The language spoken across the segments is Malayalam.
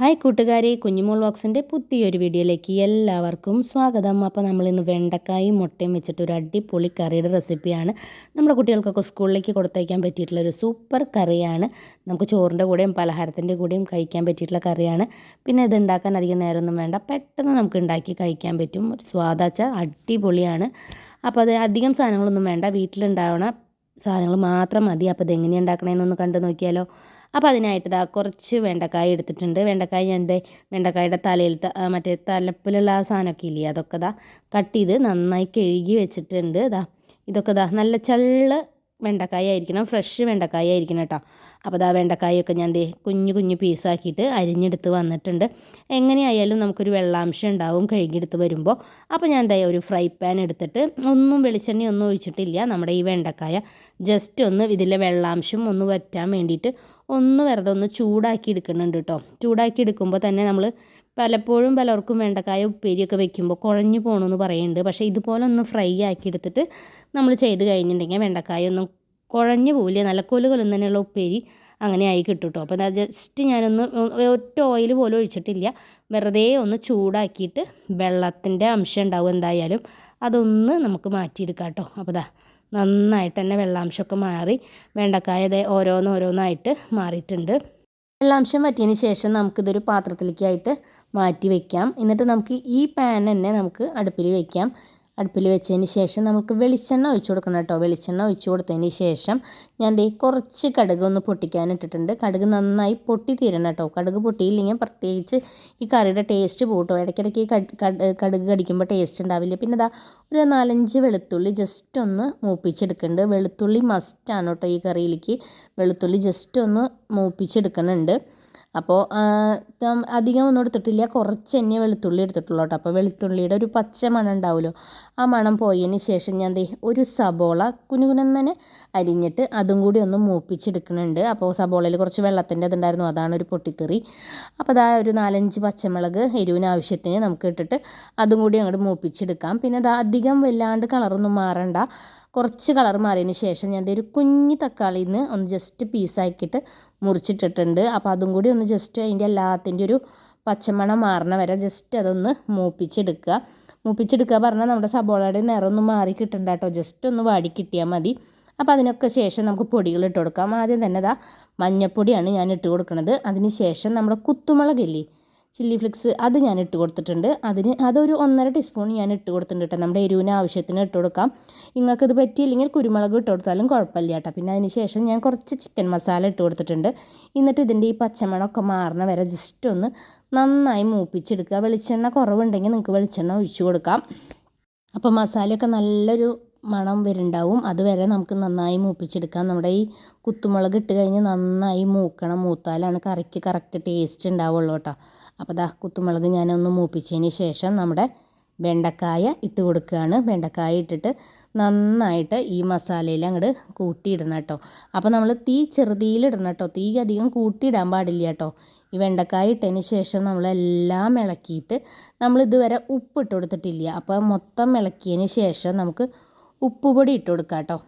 ഹായ് കൂട്ടുകാരെ കുഞ്ഞുമോൾ ബോക്സിന്റെ പുതിയൊരു വീഡിയോയിലേക്ക് എല്ലാവർക്കും സ്വാഗതം. അപ്പോൾ നമ്മളിന്ന് വെണ്ടക്കായും മുട്ടയും വെച്ചിട്ട് ഒരു അടിപൊളി കറിയുടെ റെസിപ്പിയാണ്. നമ്മുടെ കുട്ടികൾക്കൊക്കെ സ്കൂളിലേക്ക് കൊടുത്തയക്കാൻ പറ്റിയിട്ടുള്ള ഒരു സൂപ്പർ കറിയാണ്. നമുക്ക് ചോറിന്റെ കൂടെയും പലഹാരത്തിന്റെ കൂടെയും കഴിക്കാൻ പറ്റിയിട്ടുള്ള കറിയാണ്. പിന്നെ ഇത് ഉണ്ടാക്കാൻ അധികം നേരമൊന്നും വേണ്ട. പെട്ടെന്ന് നമുക്ക് ഉണ്ടാക്കി കഴിക്കാൻ പറ്റും. ഒരു സ്വാദാച്ച അടിപൊളിയാണ്. അപ്പോൾ അത് അധികം സാധനങ്ങളൊന്നും വേണ്ട. വീട്ടിലുണ്ടാവണ സാധനങ്ങൾ മാത്രം മതി. അപ്പോൾ ഇത് എങ്ങനെയാണ് ഉണ്ടാക്കണമെന്നൊന്ന് കണ്ടു നോക്കിയാലോ. അപ്പോൾ അതിനായിട്ട് ഇതാ കുറച്ച് വെണ്ടക്കായ എടുത്തിട്ടുണ്ട്. വെണ്ടക്കായ ഞാൻ എന്തേ വെണ്ടക്കായുടെ തലയിൽ മറ്റേ തലപ്പിലുള്ള ആ സാധനമൊക്കെ ഇല്ലേ? അതൊക്കെ ഇതാ കട്ട് ചെയ്ത് നന്നായി കഴുകി വെച്ചിട്ടുണ്ട് ഇതാ ഇതൊക്കെ ഇതാ നല്ല ചള്ള വെണ്ടക്കായ ആയിരിക്കണം ഫ്രഷ് വെണ്ടക്കായ ആയിരിക്കണം കേട്ടോ. അപ്പോൾ ആ വെണ്ടക്കായൊക്കെ ഞാൻ ദേ കുഞ്ഞു കുഞ്ഞു പീസാക്കിയിട്ട് അരിഞ്ഞെടുത്ത് വന്നിട്ടുണ്ട്. എങ്ങനെയായാലും നമുക്കൊരു വെള്ളാംശം ഉണ്ടാവും കഴുകിയെടുത്ത് വരുമ്പോൾ അപ്പോൾ ഞാൻ എന്താ ഒരു ഫ്രൈ പാൻ എടുത്തിട്ട് ഒന്നും വെളിച്ചെണ്ണ ഒന്നും ഒഴിച്ചിട്ടില്ല. നമ്മുടെ ഈ വെണ്ടക്കായ ജസ്റ്റ് ഒന്ന് ഇതിലെ വെള്ളാംശം ഒന്ന് വറ്റാൻ വേണ്ടിയിട്ട് ഒന്ന് വെറുതെ ഒന്ന് ചൂടാക്കി എടുക്കുന്നുണ്ട് കേട്ടോ. ചൂടാക്കി എടുക്കുമ്പോൾ തന്നെ നമ്മൾ പലപ്പോഴും പലർക്കും വെണ്ടക്കായ ഉപ്പേരിയൊക്കെ വെക്കുമ്പോൾ കുഴഞ്ഞു പോകണമെന്ന് പറയുന്നുണ്ട് പക്ഷേ ഇതുപോലെ ഒന്ന് ഫ്രൈ ആക്കി എടുത്തിട്ട് നമ്മൾ ചെയ്ത് കഴിഞ്ഞിട്ടുണ്ടെങ്കിൽ വെണ്ടക്കായ ഒന്നും കുഴഞ്ഞു പോവില്ല? നല്ല കൊലുകൊലും തന്നെയുള്ള ഉപ്പേരി അങ്ങനെ ആയി കിട്ടും കേട്ടോ അപ്പോൾ ജസ്റ്റ് ഞാനൊന്ന് ഒറ്റ ഓയിൽ പോലും ഒഴിച്ചിട്ടില്ല. വെറുതെ ഒന്ന് ചൂടാക്കിയിട്ട് വെള്ളത്തിന്റെ അംശം ഉണ്ടാവും എന്തായാലും അതൊന്ന് നമുക്ക് മാറ്റിയെടുക്കാം കേട്ടോ. അപ്പോൾ ഇതാ നന്നായിട്ട് തന്നെ വെള്ളാംശമൊക്കെ മാറി വെണ്ടക്കായ ഓരോന്നോരോന്നായിട്ട് മാറിയിട്ടുണ്ട്. വെള്ളാംശം വറ്റിയതിന് ശേഷം നമുക്കിതൊരു പാത്രത്തിലേക്കായിട്ട് മാറ്റി വയ്ക്കാം എന്നിട്ട് നമുക്ക് ഈ പാൻ തന്നെ നമുക്ക് അടുപ്പിൽ വയ്ക്കാം അടുപ്പിൽ വെച്ചതിന് ശേഷം നമുക്ക് വെളിച്ചെണ്ണ ഒഴിച്ചു കൊടുക്കണം കേട്ടോ. വെളിച്ചെണ്ണ ഒഴിച്ചു കൊടുത്തതിന് ശേഷം ഞാൻ ദേ കുറച്ച് കടുക് ഒന്ന് പൊട്ടിക്കാൻ ഇട്ടിട്ടുണ്ട്. കടുക് നന്നായി പൊട്ടി തീരണം കേട്ടോ. കടുക് പൊട്ടിയില്ലെങ്കിൽ പ്രത്യേകിച്ച് ഈ കറിയുടെ ടേസ്റ്റ് പോട്ടോ. ഇടയ്ക്കിടയ്ക്ക് ഈ കടുക് കടിക്കുമ്പോൾ ടേസ്റ്റ് ഉണ്ടാവില്ല. പിന്നെ ഇതാ ഒരു നാലഞ്ച് വെളുത്തുള്ളി ജസ്റ്റ് ഒന്ന് മൂപ്പിച്ചെടുക്കുന്നുണ്ട്. വെളുത്തുള്ളി മസ്റ്റാണ് കേട്ടോ ഈ കറിയിലേക്ക്. വെളുത്തുള്ളി ജസ്റ്റ് ഒന്ന് മൂപ്പിച്ചെടുക്കുന്നുണ്ട്. അപ്പോൾ അധികം ഒന്നും എടുത്തിട്ടില്ല. കുറച്ച് തന്നെ വെളുത്തുള്ളി എടുത്തിട്ടുള്ളൂ കേട്ടോ. അപ്പോൾ വെളുത്തുള്ളിയുടെ ഒരു പച്ച മണം ഉണ്ടാവുമല്ലോ. ആ മണം പോയതിന് ശേഷം ഞാൻ ദേ ഒരു സബോള കുനുകുനന്നെ അരിഞ്ഞിട്ട് അതും കൂടി ഒന്ന് മൂപ്പിച്ചെടുക്കുന്നുണ്ട്. അപ്പോൾ സബോളയിൽ കുറച്ച് വെള്ളത്തിന്റെ ഇതുണ്ടായിരുന്നു. അതാണ് ഒരു പൊട്ടിത്തെറി. അപ്പോൾ അതാ ഒരു നാലഞ്ച് പച്ചമുളക് എരിവിന് ആവശ്യത്തിന് നമുക്ക് ഇട്ടിട്ട് അതും കൂടി അങ്ങോട്ട് മൂപ്പിച്ചെടുക്കാം. പിന്നെ അധികം വല്ലാണ്ട് കളറൊന്നും മാറണ്ട. കുറച്ച് കളർ മാറിയതിന് ശേഷം ഞാൻ ഒരു കുഞ്ഞ് തക്കാളിയിൽ നിന്ന് ഒന്ന് ജസ്റ്റ് പീസാക്കിയിട്ട് മുറിച്ചിട്ടിട്ടുണ്ട്. അപ്പോൾ അതും കൂടി ഒന്ന് ജസ്റ്റ് അതിന്റെ എല്ലാത്തിന്റെ ഒരു പച്ചമണം മാറണ വരെ ജസ്റ്റ് അതൊന്ന് മൂപ്പിച്ചെടുക്കുക. മൂപ്പിച്ചെടുക്കുക പറഞ്ഞാൽ നമ്മുടെ സബോളയുടെ നിറമൊന്നും മാറി കിട്ടണ്ട കേട്ടോ. ജസ്റ്റ് ഒന്ന് വാടി കിട്ടിയാൽ മതി. അപ്പോൾ അതിനൊക്കെ ശേഷം നമുക്ക് പൊടികൾ ഇട്ട് കൊടുക്കാം. ആദ്യം തന്നെ ഇതാ മഞ്ഞപ്പൊടിയാണ് ഞാൻ ഇട്ട് കൊടുക്കുന്നത് അതിന് ശേഷം നമ്മുടെ കുത്തുമുളകില്ലേ ചില്ലി ഫ്ലിക്സ് അത് ഞാൻ ഇട്ട് കൊടുത്തിട്ടുണ്ട്. അതിന് അതൊരു ഒന്നര ടീസ്പൂൺ ഞാൻ ഇട്ട് കൊടുത്തിട്ടുണ്ട് കേട്ടോ. നമ്മുടെ എരിവിന് ആവശ്യത്തിന് ഇട്ട് കൊടുക്കാം. നിങ്ങൾക്കത് പറ്റിയില്ലെങ്കിൽ കുരുമുളക് ഇട്ട് കൊടുത്താലും കുഴപ്പമില്ല കേട്ടോ. പിന്നെ അതിന് ശേഷം ഞാൻ കുറച്ച് ചിക്കൻ മസാല ഇട്ട് കൊടുത്തിട്ടുണ്ട്. എന്നിട്ട് ഇതിന്റെ ഈ പച്ചമണമൊക്കെ മാറണ വരെ ജസ്റ്റ് ഒന്ന് നന്നായി മൂപ്പിച്ചെടുക്കുക. വെളിച്ചെണ്ണ കുറവുണ്ടെങ്കിൽ നിങ്ങൾക്ക് വെളിച്ചെണ്ണ ഒഴിച്ചു കൊടുക്കാം. അപ്പോൾ മസാലയൊക്കെ നല്ലൊരു മണം വരുന്നുണ്ടാവും. അതുവരെ നമുക്ക് നന്നായി മൂപ്പിച്ചെടുക്കാം. നമ്മുടെ ഈ കുത്തുമുളക് ഇട്ട് കഴിഞ്ഞ് നന്നായി മൂക്കണം. മൂത്താലാണ് കറിക്ക് കറക്റ്റ് ടേസ്റ്റ് ഉണ്ടാവുള്ളൂ കേട്ടോ. അപ്പോൾ ദാ കുത്തുമുളക് ഞാനൊന്ന് മൂപ്പിച്ചതിന് ശേഷം നമ്മുടെ വെണ്ടക്കായ ഇട്ട് കൊടുക്കുകയാണ്. വെണ്ടക്കായ ഇട്ടിട്ട് നന്നായിട്ട് ഈ മസാലയിൽ അങ്ങോട്ട് കൂട്ടിയിടണം കേട്ടോ. അപ്പോൾ നമ്മൾ തീ ചെറുതിയിലിടണം കേട്ടോ. തീ അധികം കൂട്ടിയിടാൻ പാടില്ല കേട്ടോ. ഈ വെണ്ടക്കായ ഇട്ടതിന് ശേഷം നമ്മളെല്ലാം ഇളക്കിയിട്ട് നമ്മൾ ഇതുവരെ ഉപ്പ് ഇട്ട് കൊടുത്തിട്ടില്ല. അപ്പോൾ മൊത്തം ഇളക്കിയതിന് ശേഷം നമുക്ക് ഉപ്പുപൊടി ഇട്ട് കൊടുക്കാം കേട്ടോ.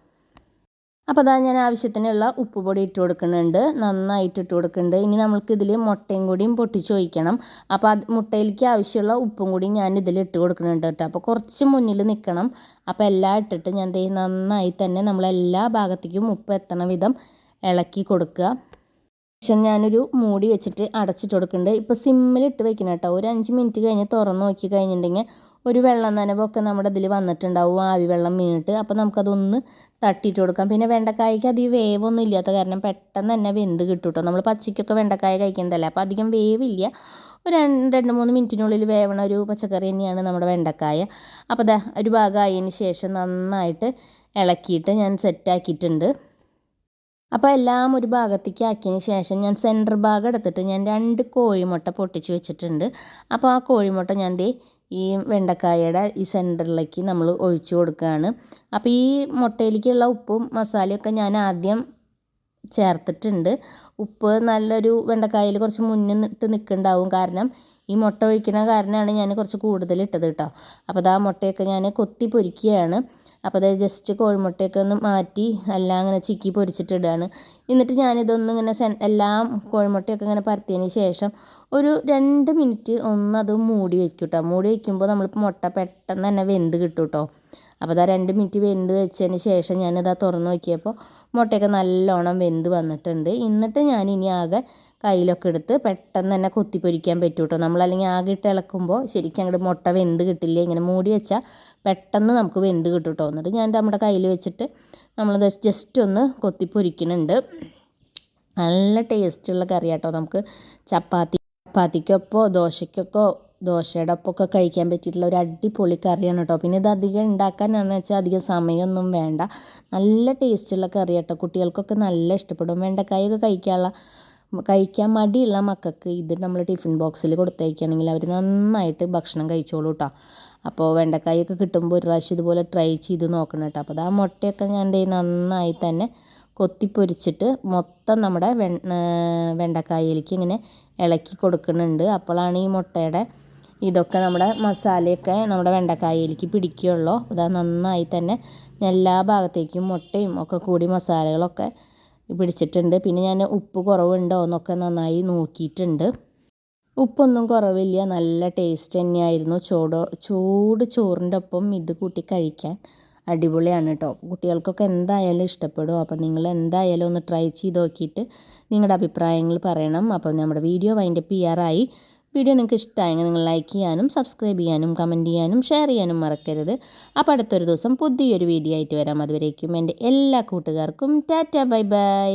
അപ്പോൾ അതാ ഞാൻ ആവശ്യത്തിനുള്ള ഉപ്പ് പൊടി ഇട്ട് കൊടുക്കുന്നുണ്ട്. നന്നായിട്ട് ഇട്ട് കൊടുക്കുന്നുണ്ട്. ഇനി നമ്മൾക്ക് ഇതിൽ മുട്ടയും കൂടിയും പൊട്ടിച്ച് ഒഴിക്കണം. അപ്പോൾ അത് മുട്ടയിലേക്ക് ആവശ്യമുള്ള ഉപ്പും കൂടി ഞാൻ ഇതിൽ ഇട്ട് കൊടുക്കുന്നുണ്ട് കേട്ടോ. അപ്പോൾ കുറച്ച് മുന്നിൽ നിൽക്കണം അപ്പോൾ എല്ലാം ഇട്ടിട്ട് ഞാൻ ദേ നന്നായി തന്നെ നമ്മളെല്ലാ ഭാഗത്തേക്കും ഉപ്പ് എത്തണ വിധം ഇളക്കി കൊടുക്കുക. ശേഷം ഞാനൊരു മൂടി വെച്ചിട്ട് അടച്ചിട്ട് കൊടുക്കുന്നുണ്ട്. ഇപ്പോൾ സിമ്മിൽ ഇട്ട് വെക്കണം കേട്ടോ. ഒരു അഞ്ച് മിനിറ്റ് കഴിഞ്ഞ് തുറന്ന് നോക്കി കഴിഞ്ഞിട്ടുണ്ടെങ്കിൽ ഒരു വെള്ളം നനവൊക്കെ നമ്മുടെ ഇതിൽ വന്നിട്ടുണ്ടാവും. ആവി വെള്ളം വീണിട്ട്. അപ്പോൾ നമുക്കതൊന്ന് തട്ടിയിട്ട് കൊടുക്കാം. പിന്നെ വെണ്ടക്കായ്ക്ക് അധികം വേവൊന്നും ഇല്ലാത്ത കാരണം പെട്ടെന്ന് തന്നെ വെന്ത് കിട്ടും നമ്മൾ പച്ചയ്ക്കൊക്കെ വെണ്ടക്കായ കഴിക്കുന്നതല്ലേ. അപ്പോൾ അധികം വേവില്ല. ഒരു രണ്ട് രണ്ട് മൂന്ന് മിനിറ്റിനുള്ളിൽ വേവണ ഒരു പച്ചക്കറി തന്നെയാണ് നമ്മുടെ വെണ്ടക്കായ. അപ്പോൾ ദാ ഒരു ഭാഗമായതിന് ശേഷം നന്നായിട്ട് ഇളക്കിയിട്ട് ഞാൻ സെറ്റാക്കിയിട്ടുണ്ട്. അപ്പോൾ എല്ലാം ഒരു ഭാഗത്തേക്ക് ആക്കിയതിന് ശേഷം ഞാൻ സെന്റർ ഭാഗം എടുത്തിട്ട് ഞാൻ രണ്ട് കോഴിമുട്ട പൊട്ടിച്ച് വെച്ചിട്ടുണ്ട്. അപ്പോൾ ആ കോഴിമുട്ട ഞാൻ ദേ ഈ വെണ്ടക്കായയുടെ ഈ സെന്ററിലേക്ക് നമ്മൾ ഒഴിച്ചു കൊടുക്കുകയാണ്. അപ്പോൾ ഈ മുട്ടയിലേക്കുള്ള ഉപ്പും മസാലയൊക്കെ ഞാൻ ആദ്യം ചേർത്തിട്ടുണ്ട്. ഉപ്പ് നല്ലൊരു വെണ്ടക്കായയിൽ കുറച്ച് മുന്നിട്ട് നിൽക്കുന്നുണ്ടാവും കാരണം ഈ മുട്ട ഒഴിക്കുന്ന കാരണമാണ് ഞാൻ കുറച്ച് കൂടുതൽ ഇട്ടത് കേട്ടോ. അപ്പോൾ അതാ മുട്ടയൊക്കെ ഞാൻ കൊത്തി പൊരിക്കുകയാണ്. അപ്പോൾ അത് ജസ്റ്റ് കോഴിമുട്ടയൊക്കെ ഒന്ന് മാറ്റി എല്ലാം അങ്ങനെ ചിക്കി പൊരിച്ചിട്ടിടുകയാണ്. എന്നിട്ട് ഞാനിതൊന്നും ഇങ്ങനെ സെൻ എല്ലാം കോഴിമുട്ടയൊക്കെ ഇങ്ങനെ പരത്തിയതിന് ശേഷം ഒരു രണ്ട് മിനിറ്റ് ഒന്നത് മൂടി വെക്കും കേട്ടോ. മൂടി വയ്ക്കുമ്പോൾ നമ്മളിപ്പോൾ മുട്ട പെട്ടെന്ന് തന്നെ വെന്ത് കിട്ടും കേട്ടോ. അപ്പോൾ അതാ രണ്ട് മിനിറ്റ് വെന്ത് വെച്ചതിന് ശേഷം ഞാനിതാ തുറന്ന് നോക്കിയപ്പോൾ മുട്ടയൊക്കെ നല്ലോണം വെന്ത് വന്നിട്ടുണ്ട്. എന്നിട്ട് ഞാൻ ഇനി ആകെ കയ്യിലൊക്കെ എടുത്ത് പെട്ടെന്ന് തന്നെ കൊത്തിപ്പൊരിക്കാൻ പറ്റും കേട്ടോ നമ്മളല്ലെങ്കിൽ ആകെ ഇട്ട് ഇളക്കുമ്പോൾ ശരിക്കും അങ്ങോട്ട് മുട്ട വെന്ത് കിട്ടില്ല ഇങ്ങനെ മൂടി വെച്ചാൽ പെട്ടെന്ന് നമുക്ക് വെന്ത് കിട്ടും കേട്ടോ എന്നിട്ട് ഞാൻ നമ്മുടെ കയ്യിൽ വെച്ചിട്ട് നമ്മളത് ജസ്റ്റ് ഒന്ന് കൊത്തിപ്പൊരിക്കുന്നുണ്ട്. നല്ല ടേസ്റ്റുള്ള കറി കേട്ടോ നമുക്ക് ചപ്പാത്തി ചപ്പാത്തിക്കൊപ്പോ ദോശയ്ക്കൊക്കെ ദോശയുടെ ഒപ്പമൊക്കെ കഴിക്കാൻ പറ്റിയിട്ടുള്ള ഒരു അടിപൊളി കറിയാണ് കേട്ടോ. പിന്നെ ഇത് അധികം ഉണ്ടാക്കാനാണെന്ന് വെച്ചാൽ അധികം സമയമൊന്നും വേണ്ട. നല്ല ടേസ്റ്റുള്ള കറി കേട്ടോ കുട്ടികൾക്കൊക്കെ നല്ല ഇഷ്ടപ്പെടും. വേണ്ട വെണ്ടക്കായൊക്കെ കഴിക്കാനുള്ള കഴിക്കാൻ മടിയുള്ള മക്കൾക്ക് ഇത് നമ്മൾ ടിഫിൻ ബോക്സിൽ കൊടുത്തയക്കുകയാണെങ്കിൽ അവർ നന്നായിട്ട് ഭക്ഷണം കഴിച്ചോളൂ കേട്ടോ അപ്പോൾ വെണ്ടക്കായൊക്കെ കിട്ടുമ്പോൾ ഒരു പ്രാവശ്യം ഇതുപോലെ ട്രൈ ചെയ്ത് നോക്കണം കേട്ടോ അപ്പോൾ അത് ആ മുട്ടയൊക്കെ ഞാൻ നന്നായി തന്നെ കൊത്തിപ്പൊരിച്ചിട്ട് മൊത്തം നമ്മുടെ വെ വെണ്ടക്കായയിലേക്ക് ഇങ്ങനെ ഇളക്കി കൊടുക്കുന്നുണ്ട്. അപ്പോഴാണ് ഈ മുട്ടയുടെ ഇതൊക്കെ നമ്മുടെ മസാലയൊക്കെ നമ്മുടെ വെണ്ടക്കായയിലേക്ക് പിടിക്കുകയുള്ളൂ. അത് നന്നായി തന്നെ എല്ലാ ഭാഗത്തേക്കും മുട്ടയും ഒക്കെ കൂടി മസാലകളൊക്കെ പിടിച്ചിട്ടുണ്ട്. പിന്നെ ഞാൻ ഉപ്പ് കുറവുണ്ടോ എന്നൊക്കെ നന്നായി നോക്കിയിട്ടുണ്ട്. ഉപ്പൊന്നും കുറവില്ല. നല്ല ടേസ്റ്റ് തന്നെയായിരുന്നു. ചൂടോ ചൂട് ചോറിന്റെ ഒപ്പം ഇത് കൂട്ടി കഴിക്കാൻ അടിപൊളിയാണ് കേട്ടോ കുട്ടികൾക്കൊക്കെ എന്തായാലും ഇഷ്ടപ്പെടും. അപ്പോൾ നിങ്ങൾ എന്തായാലും ഒന്ന് ട്രൈ ചെയ്ത് നോക്കിയിട്ട് നിങ്ങളുടെ അഭിപ്രായങ്ങൾ പറയണം. അപ്പോൾ നമ്മുടെ വീഡിയോ വൈൻഡപ്പ് ചെയ്യാറായി. വീഡിയോ നിങ്ങൾക്ക് ഇഷ്ടമായെങ്കിൽ നിങ്ങൾ ലൈക്ക് ചെയ്യാനും സബ്സ്ക്രൈബ് ചെയ്യാനും കമന്റ് ചെയ്യാനും ഷെയർ ചെയ്യാനും മറക്കരുത്. അപ്പോൾ അടുത്തൊരു ദിവസം പുതിയൊരു വീഡിയോ ആയിട്ട് വരാം. അതുവരേക്കും എന്റെ എല്ലാ കൂട്ടുകാർക്കും ടാറ്റ ബൈ ബൈ